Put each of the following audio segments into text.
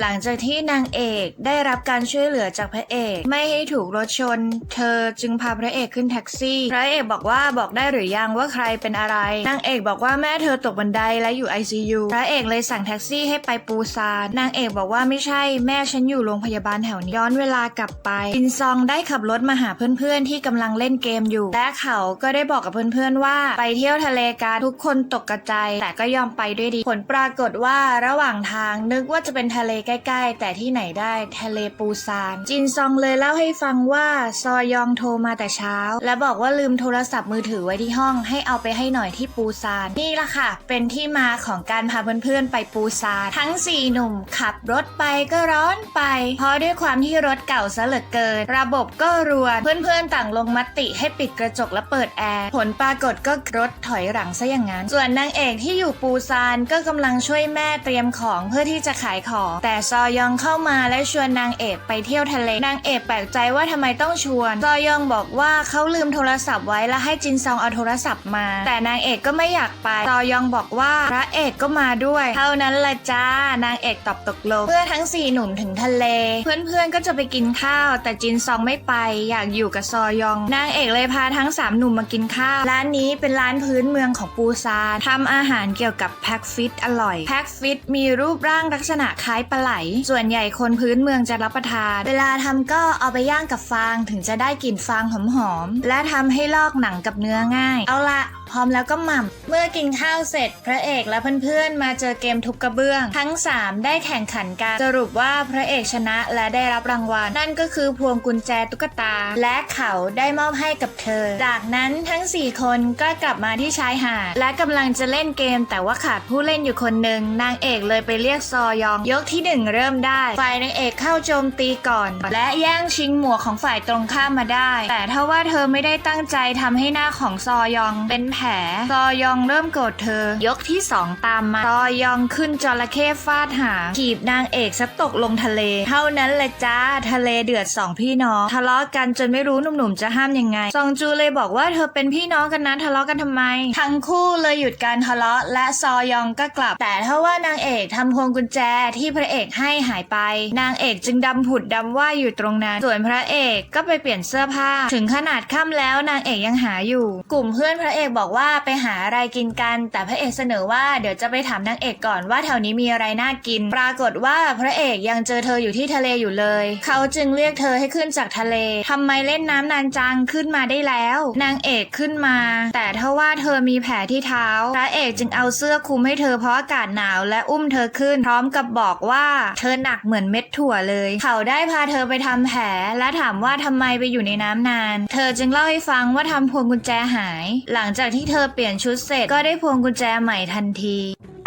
หลังจากที่นางเอกได้รับการช่วยเหลือจากพระเอก ไม่ให้ถูกรถชน เธอจึงพาพระเอกขึ้นแท็กซี่ พระเอกบอกว่าบอกได้หรือยังว่าใครเป็นอะไร นางเอกบอกว่าแม่เธอตกบันไดและอยู่ ICU พระเอกเลยสั่งแท็กซี่ให้ไปปูซาน นางเอกบอกว่าไม่ใช่แม่ฉันอยู่โรงพยาบาลแถวนี้ย้อนเวลากลับไปอินซองได้ขับรถมาหาเพื่อนๆ ที่กำลังเล่นเกมอยู่ และเขาก็ได้บอกกับเพื่อนๆว่า ไปเที่ยวทะเลกันทุกคนตกกระจายแต่ก็ยอมไปด้วยดี ผลปรากฏว่าระหว่างทางนึกว่าจะเป็นทะเลใกล้ ๆ แต่ที่ไหนได้ทะเลปูซาน จินซองเลยเล่าให้ฟังว่าซอยองโทรมาแต่เช้า และบอกว่าลืมโทรศัพท์มือถือไว้ที่ห้อง ให้เอาไปให้หน่อยที่ปูซาน นี่ละค่ะ เป็นที่มาของการพาเพื่อนๆไปปูซาน ทั้ง 4 หนุ่มขับรถไปก็ร้อนไป เพราะด้วยความที่รถเก่าซะเหลือเกิน ระบบก็รวนเพื่อนๆต่างลงมติให้ปิดกระจกและเปิดแอร์ผลปรากฏก็รถถอยหลังซะอย่างนั้น ส่วนนางเอกที่อยู่ปูซานก็กำลังช่วยแม่เตรียมของเพื่อที่จะขายของ แต่ซอยองเข้ามาและชวนนางเอกไปเที่ยวทะเลนางเอกแปลกใจว่าทำไมต้องชวน ซอยองบอกว่าเขาลืมโทรศัพท์ไว้และให้จินซองเอาโทรศัพท์มา แต่นางเอกก็ไม่อยากไป ซอยองบอกว่าพระเอกก็มาด้วย เท่านั้นละจ้านางเอกตอบตกลงเพื่อทั้งสี่หนุ่มถึงทะเล เพื่อนๆก็จะไปกินข้าว แต่จินซองไม่ไปอยากอยู่กับซอยอง นางเอกเลยพาทั้งสามหนุ่มมากินข้าวร้านนี้เป็นร้านพื้นเมืองของปูซานทำอาหารเกี่ยวกับแพ็กฟิตอร่อยแพ็กฟิตมีรูปร่างลักษณะคล้ายปลาไหล ส่วนใหญ่คนพื้นเมืองจะรับประทาน เวลาทำก็เอาไปย่างกับฟางถึงจะได้กลิ่นฟางหอมๆและทำให้ลอกหนังกับเนื้อง่าย เอาละ พร้อมแล้วก็หม่ำ เมื่อกินข้าวเสร็จพระเอกและเพื่อนๆ มาเจอเกมทุบกระเบื้อง ทั้ง 3 ได้แข่งขันกัน สรุปว่าพระเอกชนะและได้รับรางวัล นั่นก็คือพวงกุญแจตุ๊กตา และเขาได้มอบให้กับเธอ จากนั้นทั้ง 4 คนก็กลับมาที่ชายหาดและกำลังจะเล่นเกม แต่ว่าขาดผู้เล่นอยู่คนหนึ่งนางเอกเลยไปเรียกซอยอง ยกที่หนึ่งเริ่มได้ ฝ่ายนางเอกเข้าโจมตีก่อน และแย่งชิงหมวกของฝ่ายตรงข้ามมาได้ แต่ถ้าว่าเธอไม่ได้ตั้งใจทำให้หน้าของซอยองเป็นแผลซอยองเริ่มโกรธเธอ ยกที่สองตามมาซอยองขึ้นจระเข้ฟาดหางขีบนางเอกซะตกลงทะเล เท่านั้นแหละจ้าทะเลเดือดสองพี่น้องทะเลาะกันจนไม่รู้หนุ่มๆจะห้ามยังไง ซองจูเลยบอกว่าเธอเป็นพี่น้องกันนะทะเลาะกันทำไม ทั้งคู่เลยหยุดการทะเลาะ และซอยองก็กลับ แต่ถ้าว่านางเอกทำพวงกุญแจที่พระเอกให้หายไป นางเอกจึงดำผุดดำว่ายอยู่ตรงนั้นส่วนพระเอกก็ไปเปลี่ยนเสื้อผ้า ถึงขนาดค่ำแล้วนางเอกยังหาอยู่ กลุ่มเพื่อนพระเอกบอกว่าไปหาอะไรกินกัน แต่พระเอกเสนอว่าเดี๋ยวจะไปถามนางเอกก่อนว่าแถวนี้มีอะไรน่ากิน ปรากฏว่าพระเอกยังเจอเธออยู่ที่ทะเลอยู่เลย เขาจึงเรียกเธอให้ขึ้นจากทะเลทำไมเล่นน้ำนานจังขึ้นมาได้แล้ว นางเอกขึ้นมา แต่ถ้าว่าเธอมีแผลที่เท้า พระเอกจึงเอาเสื้อคลุมให้เธอเพราะอากาศหนาวและอุ้มเธอขึ้น พร้อมกับบอกว่าเธอหนักเหมือนเม็ดถั่วเลย เขาได้พาเธอไปทำแผลและถามว่าทำไมไปอยู่ในน้ำนาน เธอจึงเล่าให้ฟังว่าทำพวงกุญแจหาย หลังจากที่ที่เธอเปลี่ยนชุดเสร็จก็ได้พวงกุญแจใหม่ทันที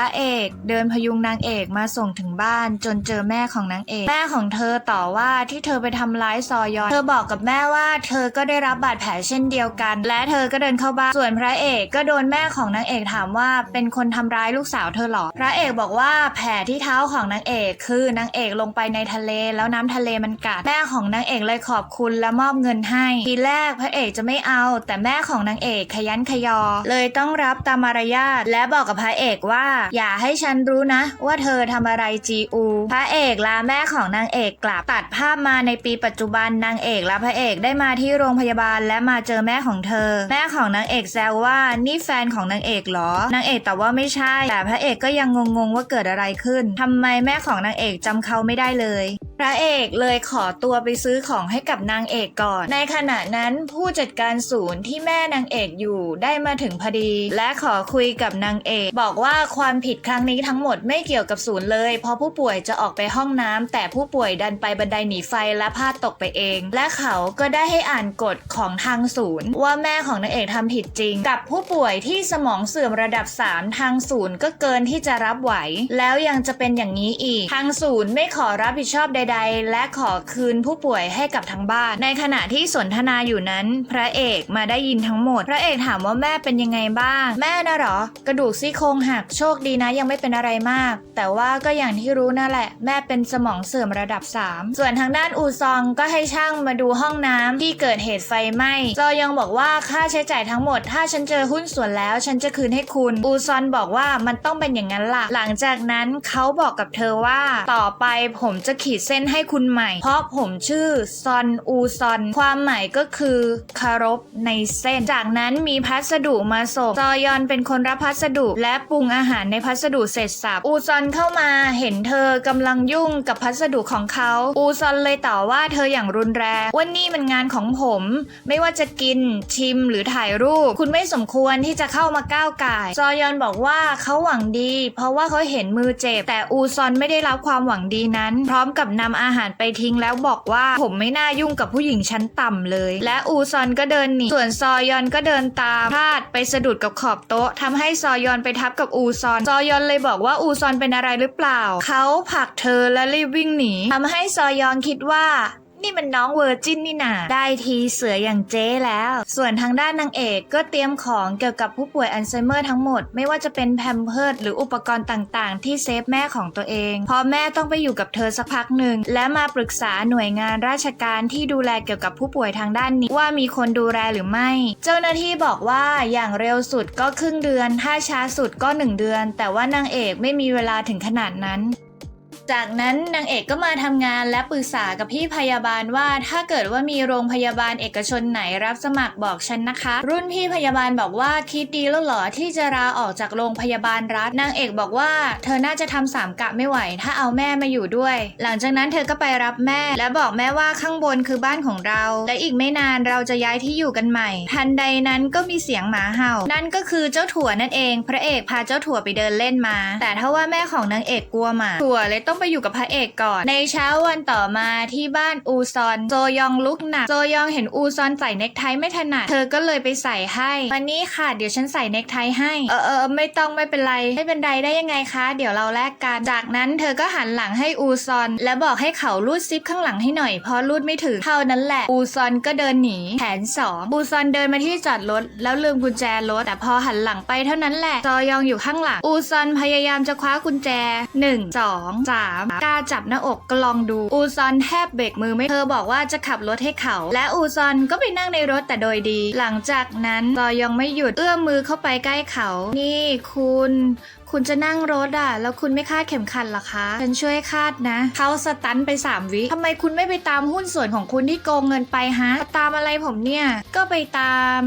พระเอกเดินพยุงนางเอกมาส่งถึงบ้านจนเจอแม่ของนางเอก แม่ของเธอต่อว่าที่เธอไปทำร้ายซอยอน เธอบอกกับแม่ว่าเธอก็ได้รับบาดแผลเช่นเดียวกัน และเธอก็เดินเข้าบ้านส่วนพระเอกก็โดนแม่ของนางเอกถามว่าเป็นคนทำร้ายลูกสาวเธอหรอ พระเอกบอกว่าแผลที่เท้าของนางเอกคือนางเอกลงไปในทะเลแล้วน้ำทะเลมันกัดแม่ของนางเอกเลยขอบคุณและมอบเงินให้ทีแรกพระเอกจะไม่เอา แต่แม่ของนางเอกขยันขยอ เลยต้องรับตามมารยาทและบอกกับพระเอกว่าอย่าให้ฉันรู้นะ ว่าเธอทำอะไรจีอูพระเอกลาแม่ของนางเอกกลับตัดภาพมาในปีปัจจุบันนางเอกและพระเอกได้มาที่โรงพยาบาลและมาเจอแม่ของเธอ แม่ของนางเอกแซวว่านี่แฟนของนางเอกเหรอนางเอกตอบว่าไม่ใช่ แต่พระเอกก็ยังงงๆว่าเกิดอะไรขึ้นทำไมแม่ของนางเอกจำเขาไม่ได้เลย พระเอกเลยขอตัวไปซื้อของให้กับนางเอกก่อน ในขณะนั้นผู้จัดการศูนย์ที่แม่นางเอกอยู่ได้มาถึงพอดี และขอคุยกับนางเอก บอกว่าความผิดครั้งนี้ทั้งหมดไม่เกี่ยวกับศูนย์เลย เพราะผู้ป่วยจะออกไปห้องน้ำแต่ผู้ป่วยดันไปบันไดหนีไฟและพลาดตกไปเอง และเขาก็ได้ให้อ่านกฎของทางศูนย์ ว่าแม่ของนางเอกทำผิดจริง กับผู้ป่วยที่สมองเสื่อมระดับ 3 ทางศูนย์ก็เกินที่จะรับไหว แล้วยังจะเป็นอย่างนี้อีก ทางศูนย์ไม่ขอรับผิดชอบใดๆและขอคืนผู้ป่วยให้กับทางบ้าน ในขณะที่สนทนาอยู่นั้น พระเอกมาได้ยินทั้งหมด พระเอกถามว่าแม่เป็นยังไงบ้าง แม่นะหรอ กระดูกซี่โครงหักโชคดีนะยังไม่เป็นอะไรมาก แต่ว่าก็อย่างที่รู้นั่นแหละ แม่เป็นสมองเสื่อมระดับ 3 ส่วนทางด้านอูซองก็ให้ช่างมาดูห้องน้ำที่เกิดเหตุไฟไหม้จอยองบอกว่าค่าใช้จ่ายทั้งหมด ถ้าฉันเจอหุ้นส่วนแล้ว ฉันจะคืนให้คุณ อูซอนบอกว่ามันต้องเป็นอย่างนั้นล่ะ หลังจากนั้นเขาบอกกับเธอว่า ต่อไปผมจะขีดเส้นให้คุณใหม่ เพราะผมชื่อซอนอูซอน ความหมายก็คือคารพในเส้น จากนั้นมีพัสดุมาส่งจอยอนเป็นคนรับพัสดุ และปรุงอาหารในพัสดุเสร็จสับอูซอนเข้ามาเห็นเธอกำลังยุ่งกับพัสดุของเขาอูซอนเลยต่อว่าเธออย่างรุนแรงว่านี่มันงานของผม ไม่ว่าจะกินชิมหรือถ่ายรูป คุณไม่สมควรที่จะเข้ามาก้าวไก่ายจอยอนบอกว่าเขาหวังดี เพราะว่าเขาเห็นมือเจ็บ แต่อูซอนไม่ได้รับความหวังดีนั้น พร้อมกับนำอาหารไปทิ้งแล้วบอกว่าผมไม่น่ายุ่งกับผู้หญิงชั้นต่ำเลย และอูซอนก็เดินหนี ส่วนซอยอนก็เดินตามพลาดไปสะดุดกับขอบโต๊ะทำให้ซอยอนไปทับกับอูซอน ซอยอนเลยบอกว่าอูซอนเป็นอะไรหรือเปล่า เขาผลักเธอและรีบวิ่งหนีทำให้ซอยอนคิดว่า นี่มันน้องเวอร์จินนี่นาได้ทีเสืออย่างเจ๊แล้ว ส่วนทางด้านนางเอกก็เตรียมของเกี่ยวกับผู้ป่วยอัลไซเมอร์ทั้งหมด ไม่ว่าจะเป็นแพมเพิร์ดหรืออุปกรณ์ต่างๆ ที่เซฟแม่ของตัวเองเพราะแม่ต้องไปอยู่กับเธอสักพักหนึ่ง และมาปรึกษาหน่วยงานราชการที่ดูแลเกี่ยวกับผู้ป่วยทางด้านนี้ว่ามีคนดูแลหรือไม่ เจ้าหน้าที่บอกว่าอย่างเร็วสุดก็ครึ่งเดือน ถ้าช้าสุดก็หนึ่งเดือน แต่ว่านางเอกไม่มีเวลาถึงขนาดนั้น จากนั้นนางเอกก็มาทำงานและปรึกษากับพี่พยาบาลว่า ถ้าเกิดว่ามีโรงพยาบาลเอกชนไหนรับสมัครบอกฉันนะคะ รุ่นพี่พยาบาลบอกว่าคิดดีแล้วหรอที่จะลาออกจากโรงพยาบาลรัฐนางเอกบอกว่า เธอน่าจะทำสามกะไม่ไหว ถ้าเอาแม่มาอยู่ด้วย หลังจากนั้นเธอก็ไปรับแม่ และบอกแม่ว่าข้างบนคือบ้านของเรา และอีกไม่นานเราจะย้ายที่อยู่กันใหม่ ทันใดนั้นก็มีเสียงหมาเห่า นั่นก็คือเจ้าถั่วนั่นเอง พระเอกพาเจ้าถั่วไปเดินเล่นมา แต่ถ้าว่าแม่ของนางเอกกลัวหมาถั่วเลยต้องไปอยู่กับพระเอกก่อน ในเช้าวันต่อมาที่บ้านอูซอนโจยองลุกหนักโจยองเห็นอูซอนใส่เนคไทไม่ถนัดเธอก็เลยไปใส่ให้วันนี้ค่ะเดี๋ยวฉันใส่เนคไทให้เออเออไม่ต้องไม่เป็นไรไม่เป็นไรได้ยังไงคะ เดี๋ยวเราแลกกันจากนั้นเธอก็หันหลังให้อูซอน และบอกให้เขาลูดซิปข้างหลังให้หน่อยเพราะลูดไม่ถึงเท่านั้นแหละอูซอนก็เดินหนีแผนสองอูซอนเดินมาที่จอดรถแล้วลืมกุญแจรถแต่พอหันหลังไปเท่านั้นแหละจอยองอยู่ข้างหลังอูซอนพยายามจะคว้ากุญแจ 1 2 3กล้าจับหน้าอกก็ลองดู อูซอนแทบเบรกมือไม่เธอบอกว่าจะขับรถให้เขา และอูซอนก็ไปนั่งในรถแต่โดยดี หลังจากนั้นจอยองไม่หยุดเอื้อมมือเข้าไปใกล้เขา นี่คุณคุณจะนั่งรถอะ แล้วคุณไม่คาดเข็มขัดหรอคะ ฉันช่วยคาดนะ เขาสตันไป 3 วิทำไมคุณไม่ไปตามหุ้นส่วนของคุณที่โกงเงินไปฮะ ตามอะไรผมเนี่ย ก็ไปตาม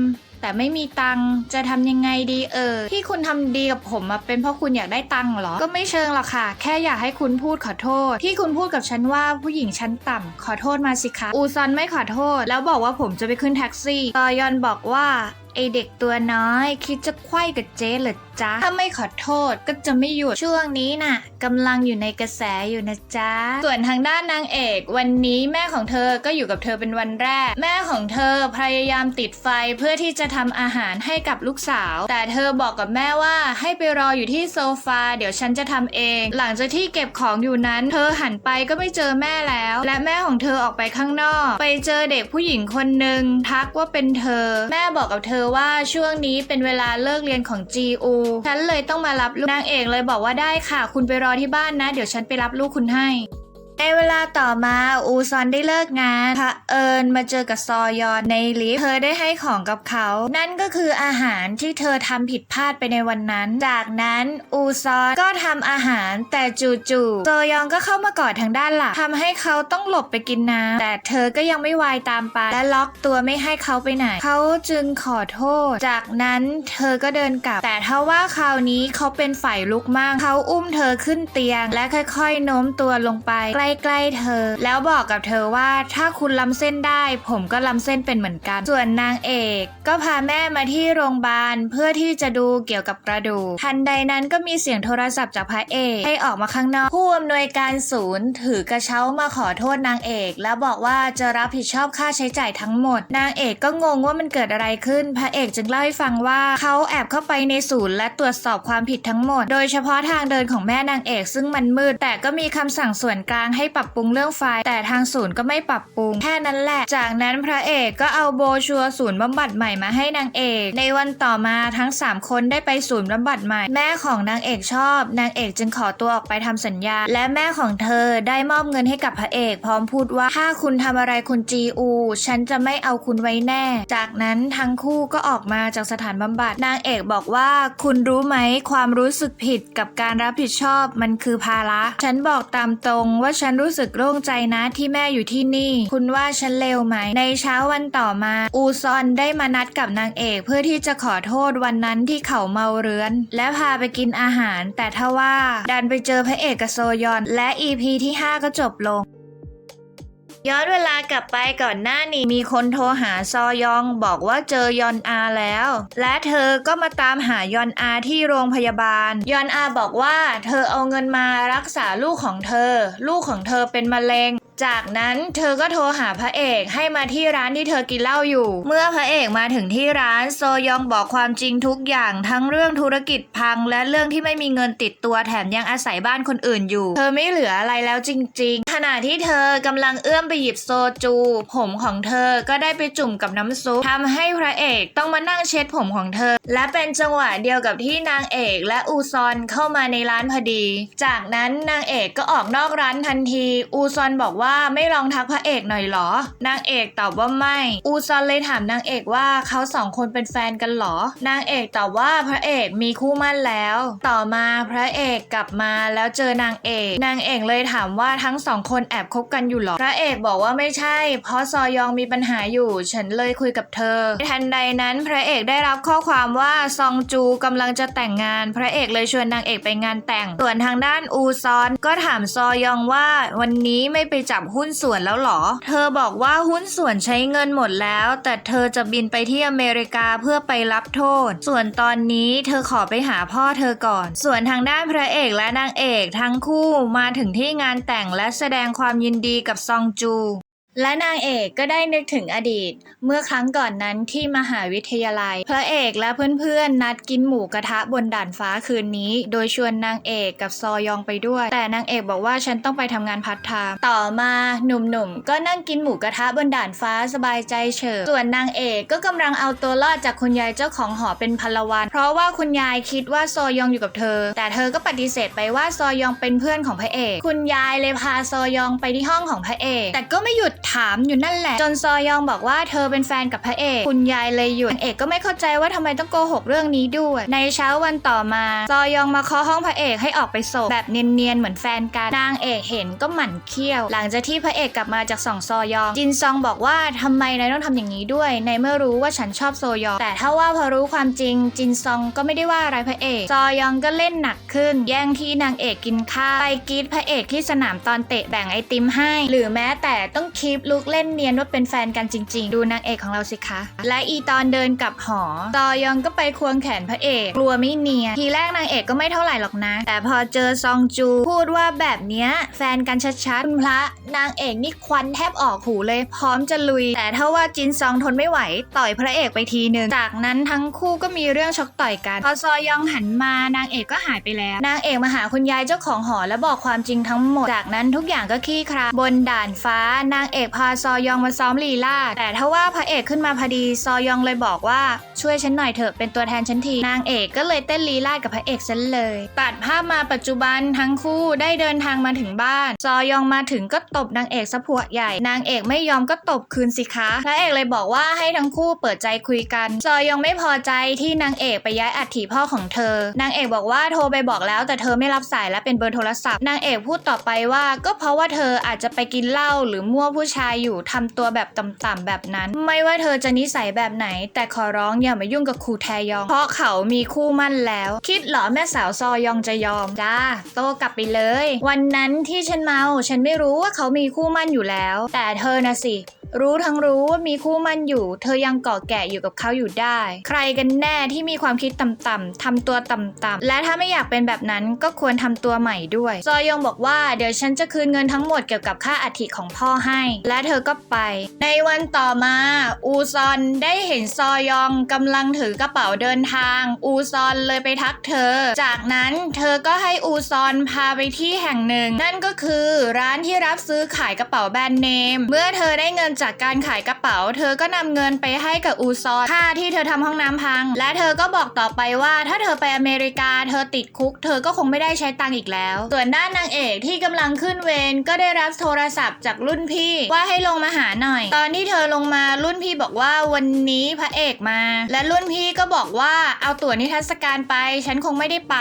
แต่ไม่มีตังค์จะทำยังไงดีเออที่คุณทำดีกับผมมาเป็นเพราะคุณอยากได้ตังค์เหรอ ก็ไม่เชิงหรอกค่ะ แค่อยากให้คุณพูดขอโทษ ที่คุณพูดกับฉันว่าผู้หญิงชั้นต่ำขอโทษมาสิคะอูซอนไม่ขอโทษ แล้วบอกว่าผมจะไปขึ้นแท็กซี่ตอยอนบอกว่า ไอเด็กตัวน้อย คิดจะไขว้กับเจ๊เหรอจ๊ะ ถ้าไม่ขอโทษก็จะไม่หยุด ช่วงนี้น่ะกำลังอยู่ในกระแสอยู่นะจ๊ะ ส่วนทางด้านนางเอก วันนี้แม่ของเธอก็อยู่กับเธอเป็นวันแรก แม่ของเธอพยายามติดไฟเพื่อที่จะทำอาหารให้กับลูกสาว แต่เธอบอกกับแม่ว่าให้ไปรออยู่ที่โซฟาเดี๋ยวฉันจะทำเอง หลังจากที่เก็บของอยู่นั้น เธอหันไปก็ไม่เจอแม่แล้ว และแม่ของเธอออกไปข้างนอก ไปเจอเด็กผู้หญิงคนหนึ่งทักว่าเป็นเธอ แม่บอกกับเธอว่าช่วงนี้เป็นเวลาเลิกเรียนของ GU ฉันเลยต้องมารับลูกนางเอกเลยบอกว่าได้ค่ะ คุณไปรอที่บ้านนะ เดี๋ยวฉันไปรับลูกคุณให้ ในเวลาต่อมาอูซอนได้เลิกงานพระเอิญมาเจอกับซอยอนในลิฟต์เธอได้ให้ของกับเขา นั่นก็คืออาหารที่เธอทำผิดพลาดไปในวันนั้น จากนั้นอูซอนก็ทำอาหารแต่จู่ๆโซยองก็เข้ามากอดทางด้านหลังทำให้เขาต้องหลบไปกินน้ำแต่เธอก็ยังไม่วายตามไปและล็อกตัวไม่ให้เขาไปไหน เขาจึงขอโทษ จากนั้นเธอก็เดินกลับ แต่ถ้าว่าคราวนี้เขาเป็นฝ่ายลุกมากเขาอุ้มเธอขึ้นเตียง และค่อยๆโน้มตัวลงไปกล้ๆเธอ แล้วบอกกับเธอว่าถ้าคุณล้ำเส้นได้ ผมก็ล้ำเส้นเป็นเหมือนกัน ส่วนนางเอก ก็พาแม่มาที่โรงพยาบาลเพื่อที่จะดูเกี่ยวกับกระดูกทันใดนั้นก็มีเสียงโทรศัพท์จากพระเอกให้ออกมาข้างนอก ผู้อำนวยการศูนย์ ถือกระเช้ามาขอโทษนางเอก แล้วบอกว่าจะรับผิดชอบค่าใช้จ่ายทั้งหมด นางเอกก็งงว่ามันเกิดอะไรขึ้น พระเอกจึงเล่าให้ฟังว่าเขาแอบเข้าไปในศูนย์และตรวจสอบความผิดทั้งหมด โดยเฉพาะทางเดินของแม่นางเอก ซึ่งมันมืดแต่ก็มีคำสั่งส่วนกลางให้ปรับปรุงเรื่องไฟ แต่ทางศูนย์ก็ไม่ปรับปรุง แค่นั้นแหละ จากนั้นพระเอกก็เอาโบชัวร์ศูนย์บำบัดใหม่มาให้นางเอก ในวันต่อมาทั้ง 3 คนได้ไปศูนย์บำบัดใหม่ แม่ของนางเอกชอบ นางเอกจึงขอตัวออกไปทำสัญญา และแม่ของเธอได้มอบเงินให้กับพระเอก พร้อมพูดว่าถ้าคุณทำอะไรคุณจีอูฉันจะไม่เอาคุณไว้แน่ จากนั้นทั้งคู่ก็ออกมาจากสถานบำบัดนางเอกบอกว่าคุณรู้ไหมความรู้สึกผิดกับการรับผิดชอบมันคือภาระ ฉันบอกตามตรงว่าฉันรู้สึกโล่งใจนะที่แม่อยู่ที่นี่ คุณว่าฉันเลวไหม ในเช้าวันต่อมา อูซอนได้มานัดกับนางเอกเพื่อที่จะขอโทษวันนั้นที่เขาเมาเรือน และพาไปกินอาหาร แต่ทว่าดันไปเจอพระเอกกับโซยอน และ EP ที่ 5 ก็จบลง ย้อนเวลากลับไปก่อนหน้านี้มีคนโทรหาซอยองบอกว่าเจอยอนอาแล้ว และเธอก็มาตามหายอนอาที่โรงพยาบาล ยอนอาบอกว่า เธอเอาเงินมารักษาลูกของเธอ ลูกของเธอเป็นมะเร็งจากนั้นเธอก็โทรหาพระเอกให้มาที่ร้านที่เธอกินเหล้าอยู่ เมื่อพระเอกมาถึงที่ร้านโซยองบอกความจริงทุกอย่างทั้งเรื่องธุรกิจพังและเรื่องที่ไม่มีเงินติดตัวแถมยังอาศัยบ้านคนอื่นอยู่ เธอไม่เหลืออะไรแล้วจริง ขณะที่เธอกำลังเอื้อมไปหยิบโซจู ผมของเธอก็ได้ไปจุ่มกับน้ำซุปทำให้พระเอกต้องมานั่งเช็ดผมของเธอ และเป็นจังหวะเดียวกับที่นางเอกและอูซอนเข้ามาในร้านพอดี จากนั้นนางเอกก็ออกนอกร้านทันที อูซอนบอกว่าไม่ลองทักพระเอกหน่อยเหรอ นางเอกตอบว่าไม่ อูซอนเลยถามนางเอกว่าเขาสองคนเป็นแฟนกันเหรอ นางเอกตอบว่าพระเอกมีคู่มั่นแล้ว ต่อมาพระเอกกลับมาแล้วเจอนางเอก นางเอกเลยถามว่าทั้งสองคนแอบคบกันอยู่หรอ พระเอกบอกว่าไม่ใช่ เพราะซอยองมีปัญหาอยู่ ฉันเลยคุยกับเธอ ทันใดนั้นพระเอกได้รับข้อความว่าซองจูกำลังจะแต่งงาน พระเอกเลยชวนนางเอกไปงานแต่ง ส่วนทางด้านอูซอนก็ถามซอยองว่า วันนี้ไม่ไปจับหุ้นส่วนแล้วหรอ เธอบอกว่าหุ้นส่วนใช้เงินหมดแล้ว แต่เธอจะบินไปที่อเมริกาเพื่อไปรับโทษ ส่วนตอนนี้เธอขอไปหาพ่อเธอก่อน ส่วนทางด้านพระเอกและนางเอกทั้งคู่มาถึงที่งานแต่งและแสดดงความยินดีกับซองจู และนางเอกก็ได้นึกถึงอดีต เมื่อครั้งก่อนนั้นที่มหาวิทยาลัย พระเอกและเพื่อนๆ นัดกินหมูกระทะบนด่านฟ้าคืนนี้ โดยชวนนางเอกกับซอยองไปด้วย แต่นางเอกบอกว่าฉันต้องไปทำงานพัฒไทม์ต่อมาหนุ่มๆ ก็นั่งกินหมูกระทะบนด่านฟ้าสบายใจเฉิบส่วนนางเอกก็กำลังเอาตัวรอดจากคุณยายเจ้าของหอเป็นพลวัน เพราะว่าคุณยายคิดว่าซอยองอยู่กับเธอ แต่เธอก็ปฏิเสธไปว่าซอยองเป็นเพื่อนของพระเอก คุณยายเลยพาซอยองไปที่ห้องของพระเอก แต่ก็ไม่หยุดถามอยู่นั่นแหละ จนซอยองบอกว่าเธอเป็นแฟนกับพระเอก คุณยายเลยหยุดนางเอกก็ไม่เข้าใจว่าทำไมต้องโกหกเรื่องนี้ด้วย ในเช้าวันต่อมา ซอยองมาเคาะห้องพระเอกให้ออกไปส่งแบบเนียนๆเหมือนแฟนกันนางเอกเห็นก็หมั่นเคี้ยว หลังจากที่พระเอกกลับมาจากส่องซอยอง จินซองบอกว่าทำไมนายต้องทำอย่างนี้ด้วยในเมื่อรู้ว่าฉันชอบโซยอง แต่ถ้าว่าพอรู้ความจริงจินซองก็ไม่ได้ว่าอะไรพระเอกซอยองก็เล่นหนักขึ้น แย่งที่นางเอกกินข้าวไปกีดพระเอกที่สนามตอนเตะแบ่งไอติมให้ หรือแม้แต่ต้องคีปลุกเล่นเนียนว่าเป็นแฟนกันจริง ๆ ดูนางเอกของเราสิคะ และอีตอนเดินกลับหอซอยองก็ไปควงแขนพระเอก กลัวไม่เนียนทีแรกนางเอกก็ไม่เท่าไหร่หรอกนะ แต่พอเจอซองจูพูดว่าแบบเนี้ยแฟนกันชัดๆคุณพระนางเอกนี่ควันแทบออกหูเลย พร้อมจะลุย แต่ถ้าว่าจินซองทนไม่ไหว ต่อยพระเอกไปทีหนึ่งจากนั้นทั้งคู่ก็มีเรื่องชกต่อยกัน พอซอยองหันมานางเอกก็หายไปแล้ว นางเอกมาหาคุณยายเจ้าของหอและบอกความจริงทั้งหมด จากนั้นทุกอย่างก็คลี่คลาบนด่านฟ้านางเอกพาซอยองมาซ้อมลีลาแต่ถ้าว่าพระเอกขึ้นมาพอดีซอยองเลยบอกว่าช่วยฉันหน่อยเถอะเป็นตัวแทนฉันทีนางเอกก็เลยเต้นลีลาศกับพระเอกซะเลย ตัดภาพมาปัจจุบันทั้งคู่ได้เดินทางมาถึงบ้าน ซอยองมาถึงก็ตบนางเอกสะพวใหญ่ นางเอกไม่ยอมก็ตบคืนสิคะพระเอกเลยบอกว่าให้ทั้งคู่เปิดใจคุยกัน ซอยองไม่พอใจที่นางเอกไปย้ายอัฐิพ่อของเธอ นางเอกบอกว่าโทรไปบอกแล้ว แต่เธอไม่รับสายและเป็นเบอร์โทรศัพท์ นางเอกพูดต่อไปว่าก็เพราะว่าเธออาจจะไปกินเหล้าหรือมั่วผู้ชายอยู่ทำตัวแบบต่ำๆแบบนั้น ไม่ว่าเธอจะนิสัยแบบไหน แต่ขอร้องอย่ามายุ่งกับครูแทยอง เพราะเขามีคู่มั่นแล้ว คิดเหรอแม่สาวซอยองจะยอมจ้าโตกลับไปเลย วันนั้นที่ฉันเมาฉันไม่รู้ว่าเขามีคู่มั่นอยู่แล้ว แต่เธอนะสิ รู้ทั้งรู้ว่ามีคู่มันอยู่ เธอยังเกาะแกะอยู่กับเขาอยู่ได้ ใครกันแน่ที่มีความคิดต่ำๆทำตัวต่ำๆและถ้าไม่อยากเป็นแบบนั้นก็ควรทำตัวใหม่ด้วย ซอยองบอกว่าเดี๋ยวฉันจะคืนเงินทั้งหมดเกี่ยวกับค่าอัฐิของพ่อให้ และเธอก็ไป ในวันต่อมา อูซอนได้เห็นซอยองกำลังถือกระเป๋าเดินทาง อูซอนเลยไปทักเธอ จากนั้นเธอก็ให้อูซอนพาไปที่แห่งหนึ่ง นั่นก็คือร้านที่รับซื้อขายกระเป๋าแบรนด์เนม เมื่อเธอได้เงินจากากการขายกระเป๋า เธอก็นำเงินไปให้กับอูซอนค่าที่เธอทำห้องน้ำพัง และเธอก็บอกต่อไปว่าถ้าเธอไปอเมริกา เธอติดคุก เธอก็คงไม่ได้ใช้ตังค์อีกแล้ว ส่วนด้านนางเอกที่กำลังขึ้นเวรก็ได้รับโทรศัพท์จากรุ่นพี่ ว่าให้ลงมาหาหน่อย ตอนที่เธอลงมารุ่นพี่บอกว่าวันนี้พระเอกมา และรุ่นพี่ก็บอกว่าเอาตั๋วนิทรรศการไป ฉันคงไม่ได้ไป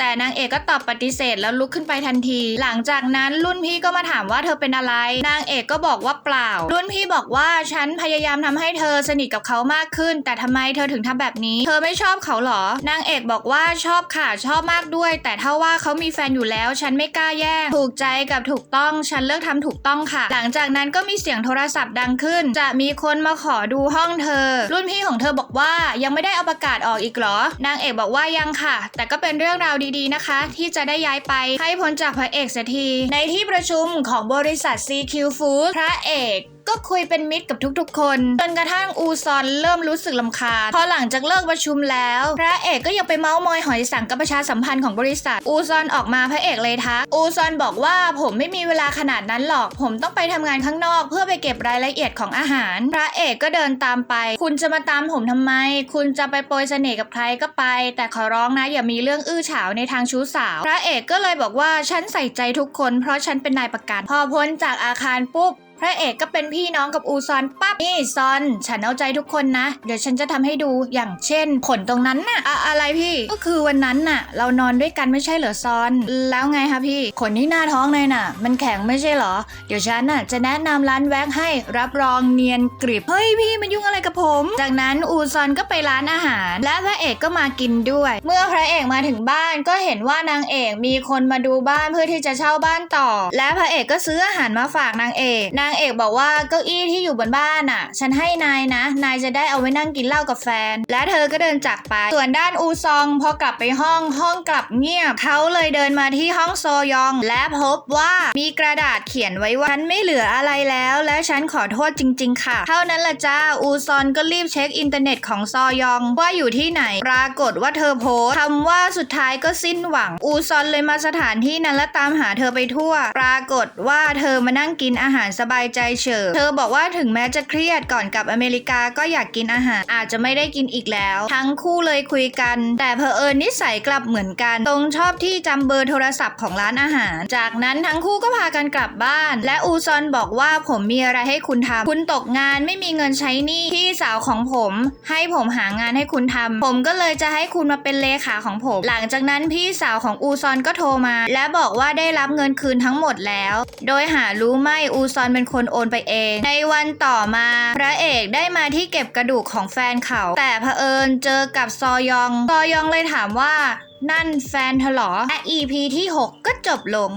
แต่นางเอกก็ตอบปฏิเสธแล้วลุกขึ้นไปทันที หลังจากนั้นรุ่นพี่ก็มาถามว่าเธอเป็นอะไร นางเอกก็บอกว่าเปล่า รุ่นพี่บอกว่าฉันพยายามทำให้เธอสนิทกับเขามากขึ้น แต่ทำไมเธอถึงทำแบบนี้ เธอไม่ชอบเขาหรอ นางเอกบอกว่าชอบค่ะชอบมากด้วย แต่ถ้าว่าเขามีแฟนอยู่แล้ว ฉันไม่กล้าแย่งถูกใจกับถูกต้องฉันเลือกทำถูกต้องค่ะ หลังจากนั้นก็มีเสียงโทรศัพท์ดังขึ้น จะมีคนมาขอดูห้องเธอ รุ่นพี่ของเธอบอกว่ายังไม่ได้เอาประกาศออกอีกหรอ นางเอกบอกว่ายังค่ะ แต่ก็เป็นเรื่องราวดีๆนะคะ ที่จะได้ย้ายไปให้พ้นจากพระเอกเสียที ในที่ประชุมของบริษัท CQ Food พระเอก ก็คุยเป็นมิตรกับทุกๆ คนจนกระทั่งอูซอนเริ่มรู้สึกลำคาญพอหลังจากเลิกประชุมแล้ว พระเอกก็ยังไปเมาส์มอยหอยสังกับประชาสัมพันธ์ของบริษัท อูซอนออกมาพระเอกเลยทักอูซอนบอกว่าผมไม่มีเวลาขนาดนั้นหรอก ผมต้องไปทำงานข้างนอก เพื่อไปเก็บรายละเอียดของอาหาร พระเอกก็เดินตามไป คุณจะมาตามผมทำไม คุณจะไปโปรยเสน่ห์กับใครก็ไป แต่ขอร้องนะอย่ามีเรื่องอื้อฉาวในทางชู้สาว พระเอกก็เลยบอกว่าฉันใส่ใจทุกคน เพราะฉันเป็นนายประกันพอพ้นจากอาคารปุ๊บ พระเอกก็เป็นพี่น้องกับอูซอนปั๊บนี่ซอน ฉันเอาใจทุกคนนะ เดี๋ยวฉันจะทำให้ดูอย่างเช่นขนตรงนั้นน่ะอะอะไรพี่ก็คือวันนั้นน่ะ เรานอนด้วยกันไม่ใช่เหรอซอน แล้วไงคะพี่ขนที่หน้าท้องเลยน่ะ มันแข็งไม่ใช่เหรอ เดี๋ยวฉันน่ะจะแนะนำร้านแว็กให้รับรองเนียนกริบเฮ้ยพี่มันยุ่งอะไรกับผม จากนั้นอูซอนก็ไปร้านอาหาร และพระเอกก็มากินด้วย เมื่อพระเอกมาถึงบ้านก็เห็นว่านางเอกมีคนมาดูบ้านเพื่อที่จะเช่าบ้านต่อ และพระเอกก็ซื้ออาหารมาฝากนางเอกนางางเอกบอกว่าเก้าอี้ที่อยู่บนบ้านอะ ฉันให้นายนะ นายจะได้เอาไว้นั่งกินเหล้ากับแฟน และเธอก็เดินจากไป ส่วนด้านอูซองพอกลับไปห้องห้องกลับเงียบ เขาเลยเดินมาที่ห้องโซยอง และพบว่ามีกระดาษเขียนไว้ว่าฉันไม่เหลืออะไรแล้ว และฉันขอโทษจริง ๆ ค่ะ เท่านั้นละจ้าอูซอนก็รีบเช็คอินเทอร์เน็ตของซอยองว่าอยู่ที่ไหน ปรากฏว่าเธอโพสคำว่าสุดท้ายก็สิ้นหวัง อูซอนเลยมาสถานที่นั้นและตามหาเธอไปทั่ว ปรากฏว่าเธอมานั่งกินอาหารสบายใจเฉยเธอบอกว่าถึงแม้จะเครียดก่อนกลับอเมริกาก็อยากกินอาหาร อาจจะไม่ได้กินอีกแล้ว ทั้งคู่เลยคุยกัน แต่เพอเอิญนิสัยกลับเหมือนกัน ตรงชอบที่จำเบอร์โทรศัพท์ของร้านอาหาร จากนั้นทั้งคู่ก็พากันกลับบ้าน และอูซอนบอกว่าผมมีอะไรให้คุณทำคุณตกงานไม่มีเงินใช้หนี้พี่สาวของผม ให้ผมหางานให้คุณทำผมก็เลยจะให้คุณมาเป็นเลขาของผม หลังจากนั้นพี่สาวของอูซอนก็โทรมา และบอกว่าได้รับเงินคืนทั้งหมดแล้ว โดยหารู้ไหมอูซอนเป็นคนโอนไปเอง ในวันต่อมา พระเอกได้มาที่เก็บกระดูกของแฟนเขา แต่เผอิญเจอกับซอยอง ซอยองเลยถามว่านั่นแฟนเธอเหรอและ EP ที่ 6 ก็จบลง